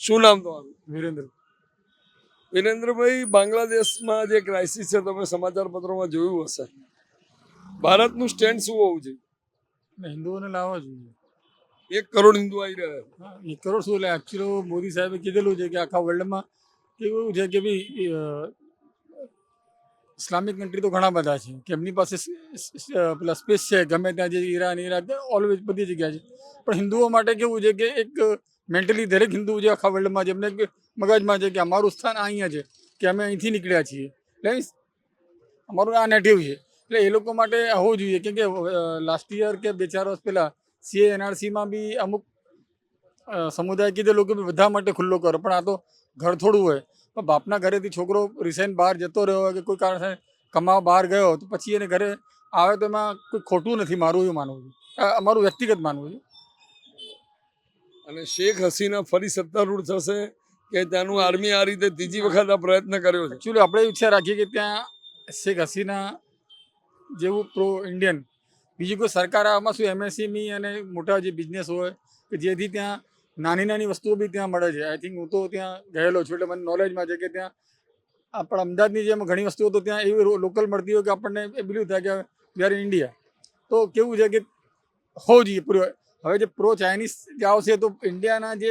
શું નામ તમારું? વિરેન્દ્ર. વિરેન્દ્રભાઈ બાંગ્લાદેશમાં જે ક્રાઇસિસ છે તમે સમાચાર પત્રોમાં જોયું હશે. ભારતનું સ્ટેન્ડ શું હોવું જોઈએ? હિન્દુઓને લાવવા જોઈએ. એક કરોડ હિન્દુ આવી રહ્યા એક કરોડ શું એટલે એકચ્યુઅલી મોદી સાહેબે કીધેલું છે કે આખા વર્લ્ડમાં કેવું છે કે ભાઈ ઇસ્લામિક કન્ટ્રી તો ઘણા બધા છે કે એમની પાસે પેલા સ્પેસ છે ગમે ત્યાં જે ઈરાન ઈરાક ઓલવેઝ બધી જગ્યા છે. પણ હિન્દુઓ માટે કેવું છે કે એક મેન્ટલી દરેક હિન્દુ છે આખા વર્લ્ડમાં જેમને મગજમાં છે કે અમારું સ્થાન અહીંયા છે, કે અમે અહીંથી નીકળ્યા છીએ. એટલે અમારું આ નેટિવ છે. એટલે એ લોકો માટે હોવું જોઈએ કેમ કે લાસ્ટ યર કે બે ચાર વર્ષ પહેલાં સીએ એનઆરસીમાં બી અમુક સમુદાય કીધે લોકો બધા માટે ખુલ્લો કરો, પણ આ તો ઘર થોડું હોય. પણ બાપના ઘરેથી છોકરો રિસેન્ટ બહાર જતો રહ્યો કે કોઈ કારણસર કમાવા બહાર ગયો તો પછી એને ઘરે આવે તો એમાં કોઈ ખોટું નથી મારું એવું માનવું છે અમારું વ્યક્તિગત માનવું છે. અને શેખ હસીના ફરી સત્તારૂઢ થશે કે ત્યાંનું આર્મી આ રીતે ત્રીજી વખત આ પ્રયત્ન કર્યો છે? એકચ્યુઅલી આપણે ઈચ્છા રાખીએ કે ત્યાં શેખ હસીના જેવું પ્રો ઇન્ડિયન, બીજી કોઈ સરકાર આમાં શું એમએસએમઈ અને મોટા જે બિઝનેસ હોય, કે જેથી ત્યાં નાની નાની વસ્તુઓ બી ત્યાં મળે છે. આઈ થિંક હું તો ત્યાં ગયેલો છું, એટલે મને નોલેજમાં છે કે ત્યાં આપણા અમદાવાદની જેમ ઘણી વસ્તુઓ તો ત્યાં એવી લોકલ મળતી હોય કે આપણને એ બિલીવ થાય કે વી આર ઇન્ડિયા તો કેવું છે કે હોવું જોઈએ પૂરો. હવે જે પ્રો ચાઇનીઝ જે આવશે તો ઇન્ડિયાના જે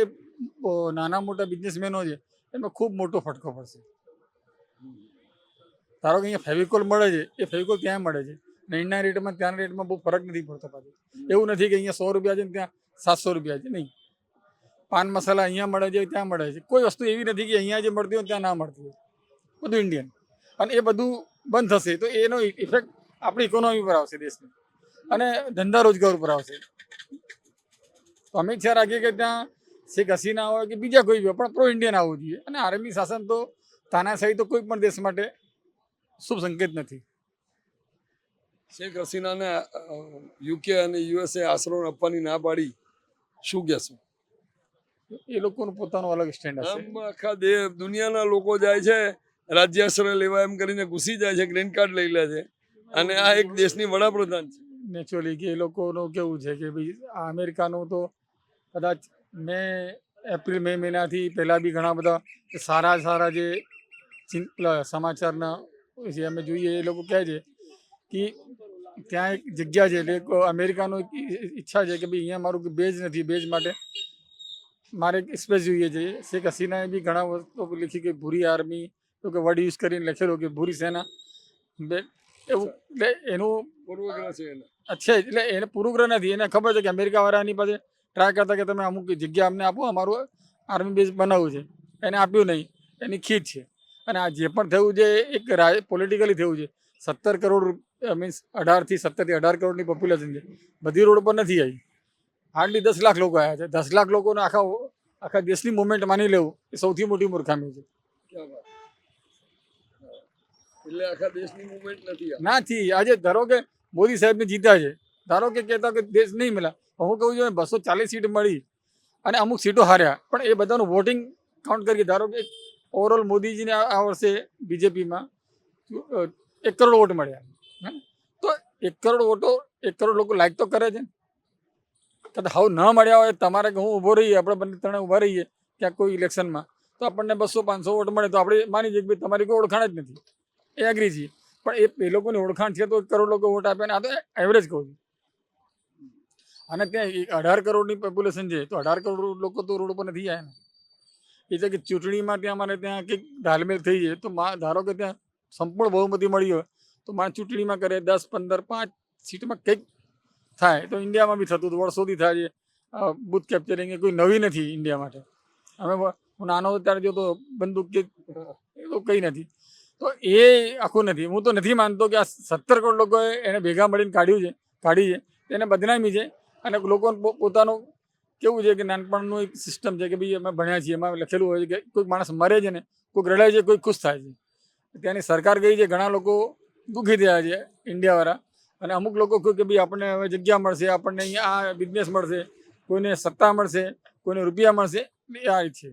નાના મોટા બિઝનેસમેનો છે, એમાં ખૂબ મોટો ફટકો પડશે. ધારો કે અહીંયા ફેવિકોલ મળે છે, એ ફેવિકોલ ક્યાં મળે છે? ને અહીંના રેટમાં ત્યાંના રેટમાં બહુ ફરક નથી પડતો પાછો. એવું નથી કે અહીંયા સો રૂપિયા છે ને ત્યાં સાતસો રૂપિયા છે, નહીં. પાન મસાલા અહીંયા મળે છે, ત્યાં મળે છે. કોઈ વસ્તુ એવી નથી કે અહીંયા જે મળતી હોય ત્યાં ના મળતી હોય. બધું ઇન્ડિયન અને એ બધું બંધ થશે, તો એનો ઇફેક્ટ આપણી ઇકોનોમી પર આવશે, દેશની. અને ધંધા રોજગાર ઉપર આવશે. તો રાખીએ કે ત્યાં શેખ હસીના હોય કે બીજા કોઈ હોય, પણ પ્રો ઇન્ડિયન આવવું જોઈએ. અને આર્મી શાસન તો તાનાશાહી તો કોઈ પણ દેશ માટે શુભ સંકેત નથી. શેખ હસીનાને યુકે અને યુએસએ આશરો આપવાની ના પાડી શું કહેશો? એ લોકોનું પોતાનું અલગ સ્ટેન્ડ હશે. આખા દેશ દુનિયાના લોકો જાય છે રાજ્યાશ્રય લેવા એમ કરીને ઘૂસી જાય છે ગ્રીન કાર્ડ લઈ લે છે. અને આ એક દેશની વડાપ્રધાન છે. નેચરલી કે એ લોકોનું કેવું છે કે ભાઈ આ અમેરિકાનું તો કદાચ મે એપ્રિલ મે મહિનાથી પહેલાં બી ઘણા બધા સારા સારા જે સમાચારના જે અમે જોઈએ એ લોકો કહે છે કે ત્યાં એક જગ્યા છે એટલે અમેરિકાનો એક ઈચ્છા છે કે ભાઈ અહીંયા મારું બેઝ નથી બેઝ માટે મારે એક સ્પેસ જોઈએ છે. શેખ હસીનાએ બી ઘણા વસ્તુ લખી કે ભૂરી આર્મી તો કે વર્ડ યુઝ કરીને લખેલો કે ભૂરી સેના. બે- એવું એટલે એનું પૂર્વગ્રહ છે અચ્છા એટલે એને પૂર્વગ્રહ નથી એને ખબર છે કે અમેરિકાવાળાની પાસે ટ્રાય કરતા કે તમે અમુક જગ્યા અમને આપો અમારું આર્મી બેઝ બનાવવું છે. એને આપ્યું નહીં. એની ખીચ છે. અને આ જે પણ થયું છે એક પોલિટિકલી થયું છે. સત્તર કરોડ મીન્સ અઢારથી સત્તરથી અઢાર કરોડની પોપ્યુલેશન છે. બધી રોડ પર નથી આવી. હાર્ડલી દસ લાખ લોકો આવ્યા છે. દસ લાખ લોકોને આખા આખા દેશની મુવમેન્ટ માની લેવું એ સૌથી મોટી મૂર્ખામી છે. એટલે આખા દેશની મુવમેન્ટ નથી. નાથી આજે ધારો કે મોદી સાહેબને જીતા છે. ધારો કે કહેતા કે દેશ નહીં મળ્યા હું કહું છું, બસો ચાલીસ સીટ મળી અને અમુક સીટો હાર્યા. પણ એ બધાનું વોટિંગ કાઉન્ટ કરીએ, ધારો કે ઓવરઓલ મોદીજીને આ વર્ષે બીજેપીમાં એક કરોડ વોટ મળ્યા? તો એક કરોડ વોટો, એક કરોડ લોકો લાઈક તો કરે છે. કદાચ હાવ ન મળ્યા હોય, તમારે કે હું ઊભો રહીએ, આપણે બંને ત્રણે ઊભા રહીએ ક્યાંક કોઈ ઇલેક્શનમાં તો આપણને બસો પાંચસો વોટ મળે, તો આપણે માની જઈએ કે ભાઈ તમારી કોઈ ઓળખાણ જ નથી. એ એગ્રી છીએ. પણ એ લોકોની ઓળખાણ છે તો કરોડ લોકો વોટ આપે ને આ તો એવરેજ કહું છું. અને ત્યાં અઢાર કરોડની પોપ્યુલેશન છે, તો અઢાર કરોડ લોકો તો રોડ ઉપર નથી આવ્યા ને એ છે કે ચૂંટણીમાં ત્યાં મારે ત્યાં કંઈક ઢાલમેલ થઈ જાય તો ધારો કે ત્યાં સંપૂર્ણ બહુમતી મળી હોય, તો મારે ચૂંટણીમાં કરે દસ, પંદર, પાંચ સીટમાં કંઈક થાય, તો ઇન્ડિયામાં બી થતું હતું, વર્ષોથી થાય છે. બુથ કેપ્ચરિંગ એ કોઈ નવી નથી ઇન્ડિયા માટે. અમે હું નાનો હતો ત્યારે જોતો બંદૂક કે એ તો કંઈ નથી. તો એ આખું નથી. હું તો નથી માનતો કે આ સત્તર કરોડ લોકોએ એને ભેગા મળીને કાઢ્યું છે, કાઢી છે તેને બદનામી છે. અને લોકોને પોતાનું કેવું છે કે નાનપણનું એક સિસ્ટમ છે કે ભાઈ અમે ભણ્યા છીએ એમાં લખેલું હોય છે કે કોઈક માણસ મરે છે ને, કોઈક રડાય છે કોઈક ખુશ થાય છે. ત્યાંની સરકાર ગઈ છે, ઘણા લોકો દુઃખી થયા છે ઇન્ડિયાવાળા. અને અમુક લોકો કહ્યું કે ભાઈ આપણને હવે જગ્યા મળશે, આપણને અહીંયા આ બિઝનેસ મળશે, કોઈને સત્તા મળશે, કોઈને રૂપિયા મળશે, એ આ છે